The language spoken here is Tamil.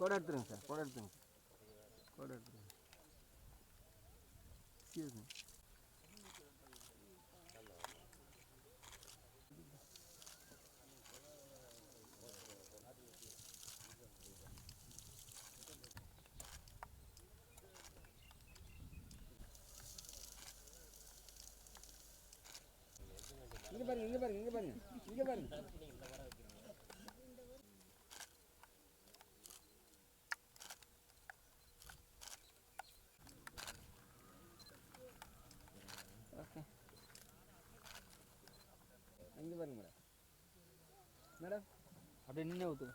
கொடை எடுத்துருங்க சார் கொடை எடுத்துருங்க. கொடை எடுத்துருங்க. Excuse me. இங்க பாருங்க இங்க பாருங்க இங்க பாருங்க இங்க பாருங்க. பாருங்க மேடம். மேடம் அப்படியே நின்று ஊற்றுங்க